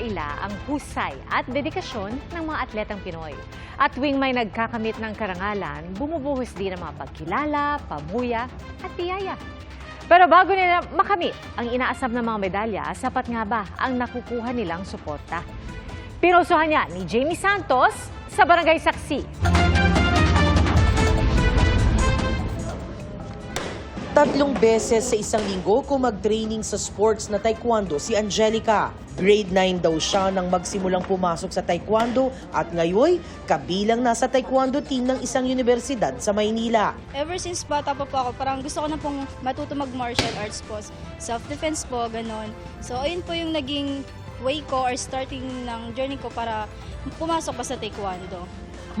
kaila ang husay at dedikasyon ng mga atletang Pinoy. At tuwing may nagkakamit ng karangalan, bumubuhos din ang mga pagkilala, pamuya at biyaya. Pero bago nila makamit ang inaasam ng mga medalya, sapat nga ba ang nakukuha nilang suporta? Pinusuhan niya ni Jamie Santos sa Barangay Saksi. Tatlong beses sa isang linggo kung mag-training sa sports na taekwondo si Angelica. Grade 9 daw siya nang magsimulang pumasok sa taekwondo at ngayon kabilang na sa taekwondo team ng isang universidad sa Maynila. Ever since bata pa po ako, parang gusto ko na pong matuto mag-martial arts po. Self-defense po, ganon. So, ayun po yung naging way ko or starting ng journey ko para pumasok pa sa taekwondo.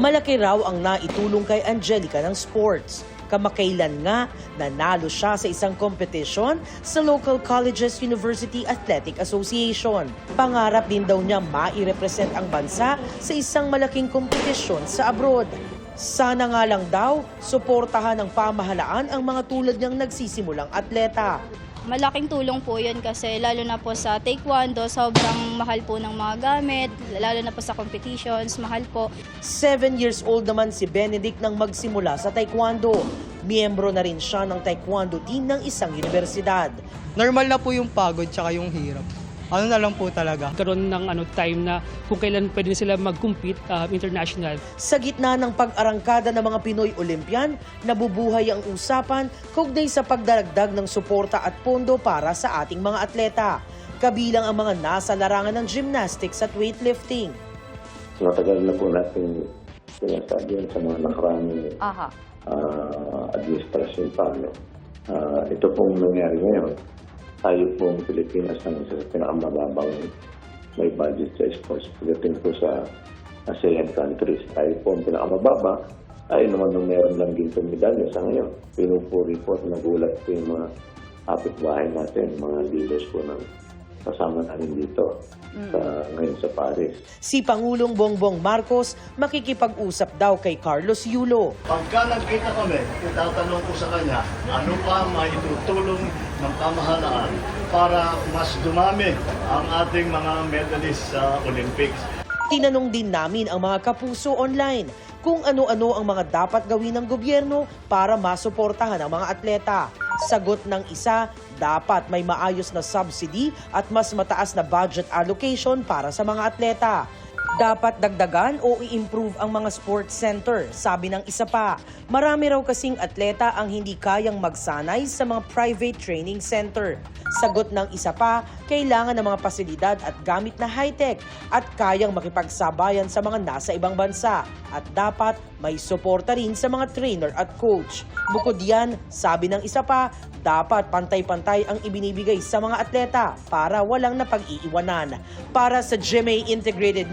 Malaki raw ang naitulong kay Angelica ng sports. Kamakailan nga, nanalo siya sa isang competition sa Local Colleges University Athletic Association. Pangarap din daw niya mai-represent ang bansa sa isang malaking kompetisyon sa abroad. Sana nga lang daw, suportahan ng pamahalaan ang mga tulad niyang nagsisimulang atleta. Malaking tulong po yun kasi lalo na po sa taekwondo, sobrang mahal po ng mga gamit, lalo na po sa competitions, mahal po. Seven years old naman si Benedict nang magsimula sa taekwondo. Miyembro na rin siya ng taekwondo team ng isang universidad. normal na po yung pagod tsaka yung hirap. Ano na lang po talaga. karoon ng ano time na kung kailan pwede sila mag-compete uh, international. Sa gitna ng pag-arangkada ng mga Pinoy Olympian, nabubuhay ang usapan kaugnay sa pagdaragdag ng suporta at pondo para sa ating mga atleta. Kabilang ang mga nasa larangan ng gymnastics at weightlifting. matagal na po natin sinasabi yan sa mga nakarang Aha. uh, administrasyon pa. No? Ah, ito pong nangyari ngayon. Tayo pong Pilipinas ang isa sa pinakamababang may budget sa sports. Pagdating po sa ASEAN countries, tayo po ang pinakamababa. Tayo naman nung meron lang gintong medalya sa ngayon. Pinupuri po at nagulat po yung mga kapitbahay natin, mga leaders po ng kasama namin dito sa, ngayon sa Paris. Si Pangulong Bongbong Marcos makikipag-usap daw kay Carlos Yulo. Pagka nagkita kami, itatanong ko sa kanya, ano pa maitutulong ng pamahalaan para mas dumami ang ating mga medalists sa Olympics. Tinanong din namin ang mga kapuso online kung ano-ano ang mga dapat gawin ng gobyerno para masuportahan ang mga atleta. Sagot ng isa, dapat may maayos na subsidy at mas mataas na budget allocation para sa mga atleta. Dapat dagdagan o i-improve ang mga sports center, sabi ng isa pa. Marami raw kasing atleta ang hindi kayang magsanay sa mga private training center. Sagot ng isa pa, kailangan ng mga pasilidad at gamit na high-tech at kayang makipagsabayan sa mga nasa ibang bansa. At dapat may suporta rin sa mga trainer at coach. Bukod yan, sabi ng isa pa, dapat pantay-pantay ang ibinibigay sa mga atleta para walang napag-iiwanan. Para sa GMA Integrated